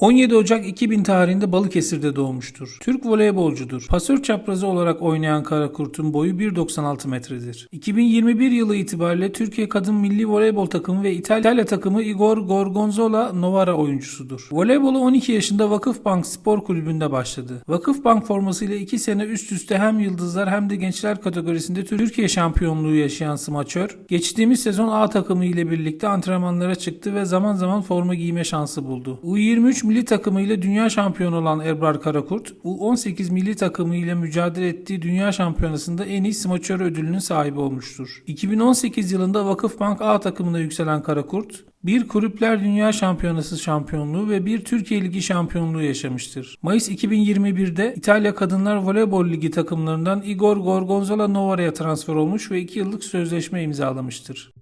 17 Ocak 2000 tarihinde Balıkesir'de doğmuştur. Türk voleybolcudur. Pasör çaprazı olarak oynayan Karakurt'un boyu 1.96 metredir. 2021 yılı itibariyle Türkiye Kadın Milli Voleybol takımı ve İtalya takımı Igor Gorgonzola Novara oyuncusudur. Voleybolu 12 yaşında Vakıfbank Spor Kulübü'nde başladı. Vakıfbank formasıyla 2 sene üst üste hem yıldızlar hem de gençler kategorisinde Türkiye şampiyonluğu yaşayan smaçör, geçtiğimiz sezon A takımı ile birlikte antrenmanlara çıktı ve zaman zaman forma giyme şansı buldu. U23 milli takımı ile dünya şampiyonu olan Ebrar Karakurt, U18 milli takımı ile mücadele ettiği dünya şampiyonasında en iyi smaçör ödülünün sahibi olmuştur. 2018 yılında Vakıfbank A takımına yükselen Karakurt, bir Kulüpler Dünya Şampiyonası şampiyonluğu ve bir Türkiye Ligi şampiyonluğu yaşamıştır. Mayıs 2021'de İtalya Kadınlar Voleybol Ligi takımlarından Igor Gorgonzola Novara'ya transfer olmuş ve 2 yıllık sözleşme imzalamıştır.